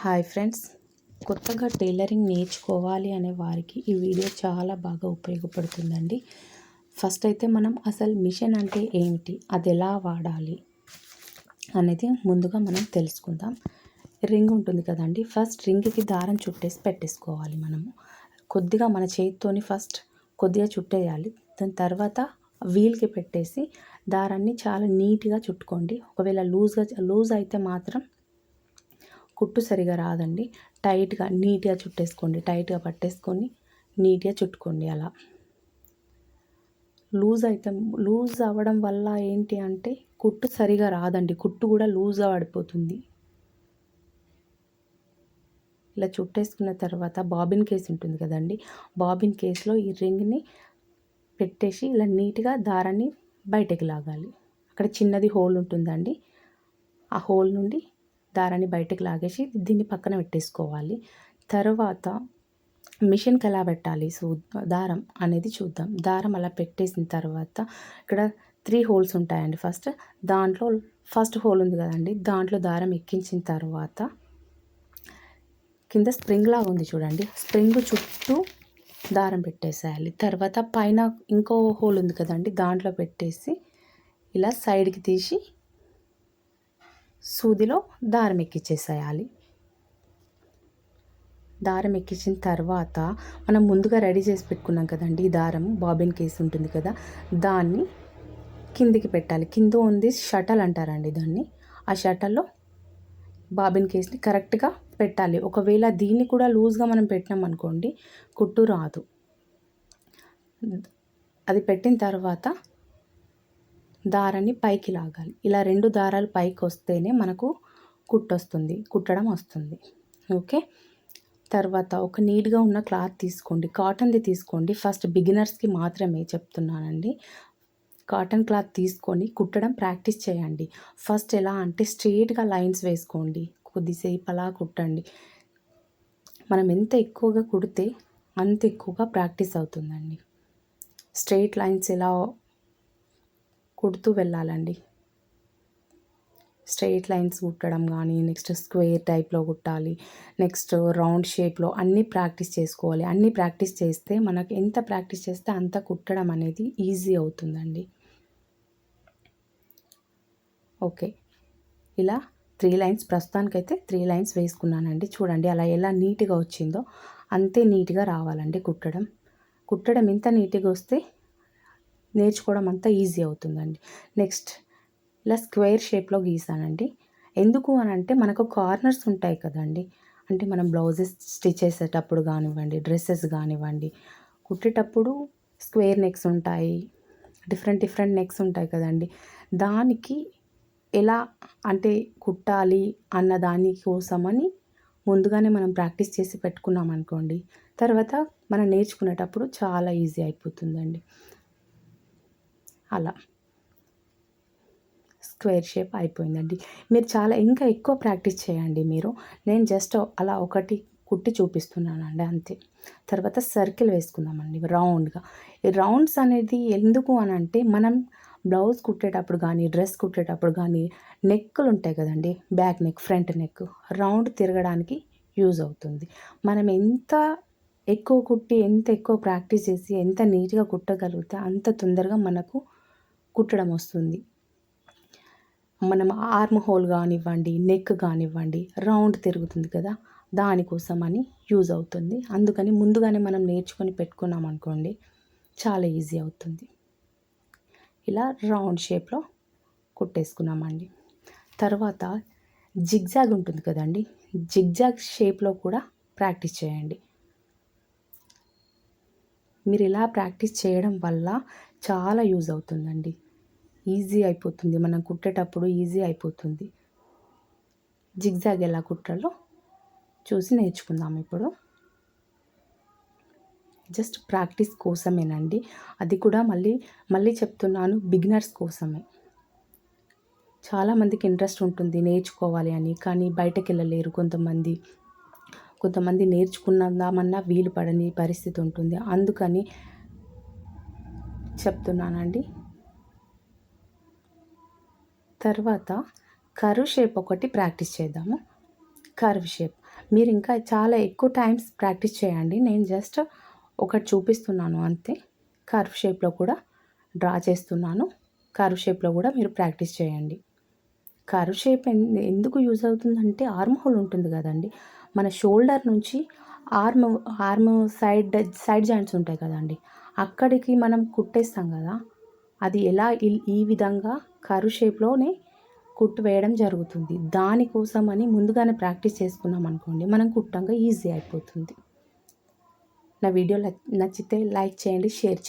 Hi friends. కొత్తగా tailoring నేర్చుకోవాలి అనే వారికి ఈ వీడియో చాలా బాగా ఉపయోగపడుతుందండి. ఫస్ట్ అయితే మనం అసలు మిషన్ అంటే ఏమిటి? అది ఎలా వాడాలి అనేది ముందుగా మనం తెలుసుకుందాం. రింగ్ ఉంటుంది కదండి. ఫస్ట్ రింగ్కి దారం చుట్టేసి పెట్టేసుకోవాలి మనము. కొద్దిగా మన చేతితోని ఫస్ట్ కొద్దిగా చుట్టేయాలి. దాని తర్వాత వీల్కి పెట్టేసి దారాన్ని చాలా నీట్గా చుట్టుకోండి. ఒకవేళ లూజ్గా లూజ్ అయితే మాత్రం కుట్టు సరిగా రాదండి. టైట్గా నీట్గా చుట్టేసుకోండి. టైట్గా పట్టేసుకొని నీట్గా చుట్టుకోండి అలా. లూజ్ అయితే లూజ్ అవ్వడం వల్ల ఏంటి అంటే కుట్టు సరిగా రాదండి. కుట్టు కూడా లూజ్గా పడిపోతుంది. ఇలా చుట్టేసుకున్న తర్వాత బాబిన్ కేస్ ఉంటుంది కదండి. బాబిన్ కేస్లో ఈ రింగ్ని పెట్టేసి ఇలా నీట్గా దారాన్ని బయటకి లాగాలి. అక్కడ చిన్నది హోల్ ఉంటుందండి. ఆ హోల్ నుండి దారాన్ని బయటకు లాగేసి దీన్ని పక్కన పెట్టేసుకోవాలి. తర్వాత మిషన్కి ఎలా పెట్టాలి? సో దారం అనేది చూద్దాం. దారం అలా పెట్టేసిన తర్వాత ఇక్కడ త్రీ హోల్స్ ఉంటాయండి. ఫస్ట్ దాంట్లో ఫస్ట్ హోల్ ఉంది కదండి. దాంట్లో దారం ఎక్కించిన తర్వాత కింద స్ప్రింగ్ లాగా ఉంది చూడండి. స్ప్రింగ్ చుట్టూ దారం పెట్టేసేయాలి. తర్వాత పైన ఇంకో హోల్ ఉంది కదండి. దాంట్లో పెట్టేసి ఇలా సైడ్కి తీసి సూదిలో దారం ఎక్కించేసేయాలి దారం ఎక్కించిన తర్వాత మనం ముందుగా రెడీ చేసి పెట్టుకున్నాం కదండి ఈ దారం బాబిన్ కేస్ ఉంటుంది కదా దాన్ని కిందికి పెట్టాలి. కింద ఉంది షటల్ అంటారండి దాన్ని. ఆ షటల్లో బాబిన్ కేస్ని కరెక్ట్గా పెట్టాలి. ఒకవేళ దీన్ని కూడా లూజ్గా మనం పెట్టినాం అనుకోండి కుట్టు రాదు. అది పెట్టిన తర్వాత దారాన్ని పైకి లాగాలి. ఇలా రెండు దారాలు పైకి వస్తేనే మనకు కుట్టొస్తుంది కుట్టడం వస్తుంది. ఓకే? తర్వాత ఒక నీట్గా ఉన్న క్లాత్ తీసుకోండి. కాటన్ది తీసుకోండి. ఫస్ట్ బిగినర్స్కి మాత్రమే చెప్తున్నానండి. కాటన్ క్లాత్ తీసుకొని కుట్టడం ప్రాక్టీస్ చేయండి. ఫస్ట్ ఎలా అంటే స్ట్రెయిట్గా లైన్స్ వేసుకోండి. కొద్దిసేపు అలా కుట్టండి. మనం ఎంత ఎక్కువగా కుడితే అంత ఎక్కువగా ప్రాక్టీస్ అవుతుందండి. స్ట్రెయిట్ లైన్స్ ఎలా కుడుతూ వెళ్ళాలండి. స్ట్రెయిట్ లైన్స్ కుట్టడం కానీ నెక్స్ట్ స్క్వేర్ టైప్లో కుట్టాలి నెక్స్ట్ రౌండ్ షేప్లో అన్నీ ప్రాక్టీస్ చేసుకోవాలి. అన్నీ ప్రాక్టీస్ చేస్తే మనకు ఎంత ప్రాక్టీస్ చేస్తే అంత కుట్టడం అనేది ఈజీ అవుతుందండి. ఓకే. ఇలా త్రీ లైన్స్ ప్రస్తుతానికైతే త్రీ లైన్స్ వేసుకున్నానండి. చూడండి అలా ఎలా నీట్గా వచ్చిందో అంతే నీట్గా రావాలండి కుట్టడం. కుట్టడం ఎంత నీట్గా వస్తే నేర్చుకోవడం అంతా ఈజీ అవుతుందండి. నెక్స్ట్ ఇలా స్క్వేర్ షేప్లో గీసానండి. ఎందుకు అని అంటే మనకు కార్నర్స్ ఉంటాయి కదండి. అంటే మనం బ్లౌజెస్ స్టిచ్ చేసేటప్పుడు కానివ్వండి డ్రెస్సెస్ కానివ్వండి కుట్టేటప్పుడు స్క్వేర్ నెక్స్ ఉంటాయి. డిఫరెంట్ డిఫరెంట్ నెక్స్ ఉంటాయి కదండి. దానికి ఎలా అంటే కుట్టాలి అన్న దాని కోసమని ముందుగానే మనం ప్రాక్టీస్ చేసి పెట్టుకున్నాం అనుకోండి తర్వాత మనం నేర్చుకునేటప్పుడు చాలా ఈజీ అయిపోతుందండి. అలా. స్క్వేర్ షేప్ అయిపోయిందండి. మీరు చాలా ఇంకా ఎక్కువ ప్రాక్టీస్ చేయండి మీరు. నేను జస్ట్ అలా ఒకటి కుట్టి చూపిస్తున్నానండి అంతే. తర్వాత సర్కిల్ వేసుకుందామండి రౌండ్గా. ఈ రౌండ్స్ అనేది ఎందుకు అని అంటే మనం బ్లౌజ్ కుట్టేటప్పుడు కానీ డ్రెస్ కుట్టేటప్పుడు కానీ నెక్కులు ఉంటాయి కదండి. Back neck front neck. Round తిరగడానికి యూజ్ అవుతుంది. మనం ఎంత ఎక్కువ కుట్టి ఎంత ఎక్కువ ప్రాక్టీస్ చేసి ఎంత నీట్గా కుట్టగలిగితే అంత తొందరగా మనకు కుట్టడం వస్తుంది. మనం ఆర్మ్ హోల్ కానివ్వండి నెక్ కానివ్వండి రౌండ్ తిరుగుతుంది కదా దానికోసం అని యూజ్ అవుతుంది. అందుకని ముందుగానే మనం నేర్చుకొని పెట్టుకున్నాం అనుకోండి చాలా ఈజీ అవుతుంది. ఇలా రౌండ్ షేప్లో కుట్టేసుకున్నామండి. తర్వాత జిగ్జాగ్ ఉంటుంది కదండి జిగ్జాగ్ షేప్లో కూడా ప్రాక్టీస్ చేయండి. మీరు ఇలా ప్రాక్టీస్ చేయడం వల్ల చాలా యూజ్ అవుతుందండి. ఈజీ అయిపోతుంది. మనం కుట్టేటప్పుడు ఈజీ అయిపోతుంది. జిగ్జాగ్ ఎలా కుట్టాలో చూసి నేర్చుకుందాం ఇప్పుడు. జస్ట్ ప్రాక్టీస్ కోసమేనండి. అది కూడా మళ్ళీ మళ్ళీ చెప్తున్నాను బిగినర్స్ కోసమే. చాలామందికి ఇంట్రెస్ట్ ఉంటుంది నేర్చుకోవాలి అని కానీ బయటకు వెళ్ళలేరు కొంతమంది. కొంతమంది నేర్చుకున్నామన్నా వీలు పడని పరిస్థితి ఉంటుంది. అందుకని చెప్తున్నానండి. తర్వాత కర్వ్ షేప్ ఒకటి ప్రాక్టీస్ చేద్దాము. కర్వ్ షేప్ మీరు ఇంకా చాలా ఎక్కువ టైమ్స్ ప్రాక్టీస్ చేయండి. నేను జస్ట్ ఒకటి చూపిస్తున్నాను అంతే. కర్వ్ షేప్లో కూడా డ్రా చేస్తున్నాను. కర్వ్ షేప్లో కూడా మీరు ప్రాక్టీస్ చేయండి. కర్వ్ షేప్ ఎందుకు యూజ్ అవుతుందంటే ఆర్మ్ హోల్ ఉంటుంది కదండి. మన షోల్డర్ నుంచి arm arm side side joints ఉంటాయి కదండి. అక్కడికి మనం కుట్టేస్తాం కదా. అది ఎలా ఈ విధంగా కరు షేప్లోనే కుట్టు వేయడం జరుగుతుంది. దానికోసం అని ముందుగానే ప్రాక్టీస్ చేసుకున్నాం అనుకోండి మనం కుట్టంగా ఈజీ అయిపోతుంది. నా వీడియో నచ్చితే లైక్ చేయండి షేర్ చేయండి.